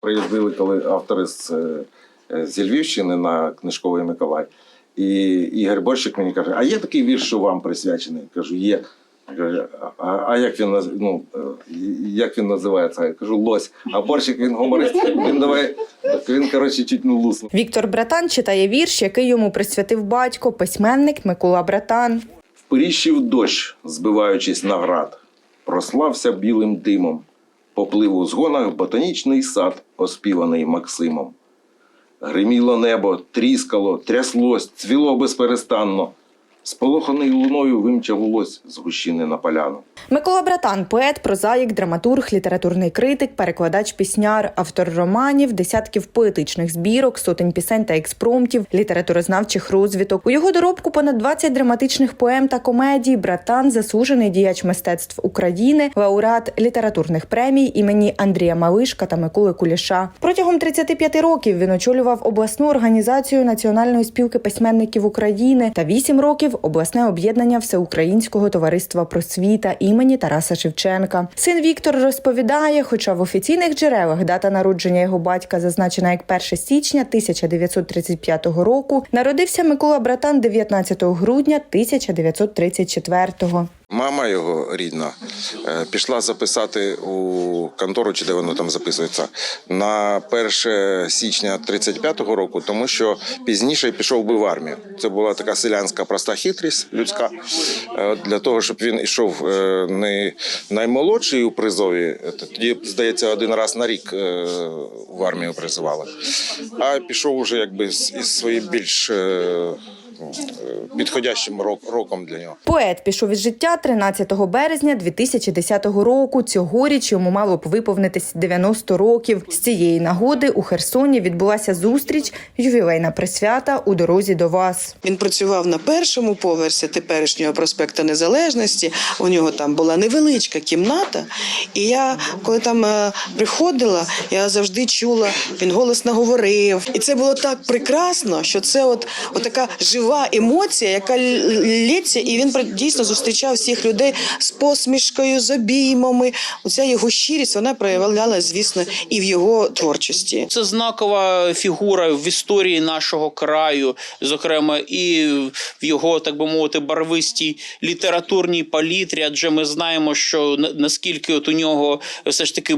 Приїздили коли автори з, е, зі Львівщини на книжковий Миколай. І Ігор Борщик мені каже: а є такий вірш, що вам присвячений? Кажу, є. А, а як він ну, е, як він називається? Я кажу, лось. А борщик він гуморист. Він давай. Він, коротше, чуть не луснув. Віктор Братан читає вірш, який йому присвятив батько, письменник Микола Братан. Впиріщив дощ, збиваючись на град, прослався білим димом, поплив у згонах ботанічний сад, оспіваний Максимом. Гриміло небо, тріскало, тряслось, цвіло безперестанно. Сполоханий луною вимчав лось з гущини на поляну. Микола Братан поет, прозаїк, драматург, літературний критик, перекладач пісняр, автор романів, десятків поетичних збірок, сотень пісень та експромтів, літературознавчих розвиток. У його доробку понад 20 драматичних поем та комедій. Братан заслужений діяч мистецтв України, лауреат літературних премій імені Андрія Малишка та Миколи Куліша. Протягом 35 років він очолював обласну організацію Національної спілки письменників України та 8 років обласне об'єднання Всеукраїнського товариства просвіта імені Тараса Шевченка. Син Віктор розповідає, хоча в офіційних джерелах дата народження його батька зазначена як 1 січня 1935 року, народився Микола Братан 19 грудня 1934-го. Мама його рідна е, пішла записати у контору, чи де воно там записується, на 1 січня 35-го року, тому що пізніше пішов би в армію. Це була така селянська проста хитрість людська е, для того, щоб він йшов е, не наймолодший у призові. Тоді, здається, один раз на рік в армію призивали, а пішов уже якби із своїм більш підходящим рок- роком для нього. Поет пішов із життя 13 березня 2010 року. Цьогоріч йому мало б виповнитись 90 років. З цієї нагоди у Херсоні відбулася зустріч ювілейна присвята у дорозі до вас. Він працював на першому поверсі теперішнього проспекту Незалежності. У нього там була невеличка кімната. І я, коли там е, приходила, я завжди чула, він голосно говорив. І це було так прекрасно, що це от, от така жива емоція, яка лється, і він дійсно зустрічав всіх людей з посмішкою, з обіймами. Оця його щирість вона проявляла, звісно, і в його творчості. Це знакова фігура в історії нашого краю, зокрема, і в його, так би мовити, барвистій літературній палітрі. Адже ми знаємо, що на- наскільки от у нього все ж таки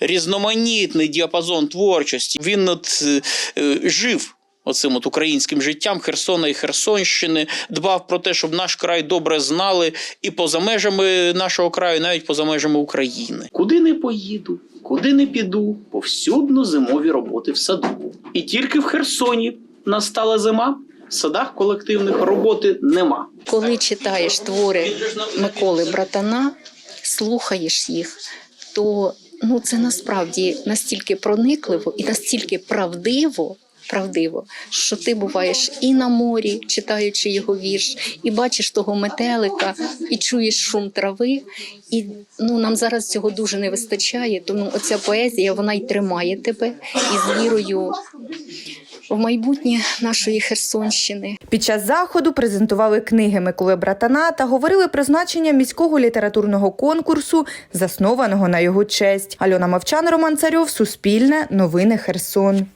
різноманітний діапазон творчості. Він от е, е, жив. Оцим от українським життям Херсона і Херсонщини дбав про те, щоб наш край добре знали і поза межами нашого краю, навіть поза межами України. Куди не поїду, куди не піду, повсюдно зимові роботи в саду. І тільки в Херсоні настала зима, в садах колективних роботи нема. Коли читаєш твори Миколи Братана, слухаєш їх, то ну, це насправді настільки проникливо і настільки правдиво. Правдиво, що ти буваєш і на морі, читаючи його вірш, і бачиш того метелика, і чуєш шум трави. І ну нам зараз цього дуже не вистачає. Тому оця поезія вона й тримає тебе із вірою в майбутнє нашої Херсонщини. Під час заходу презентували книги Миколи Братана та говорили про значення міського літературного конкурсу, заснованого на його честь. Альона Мовчан, Роман Царьов, Суспільне, Новини Херсон.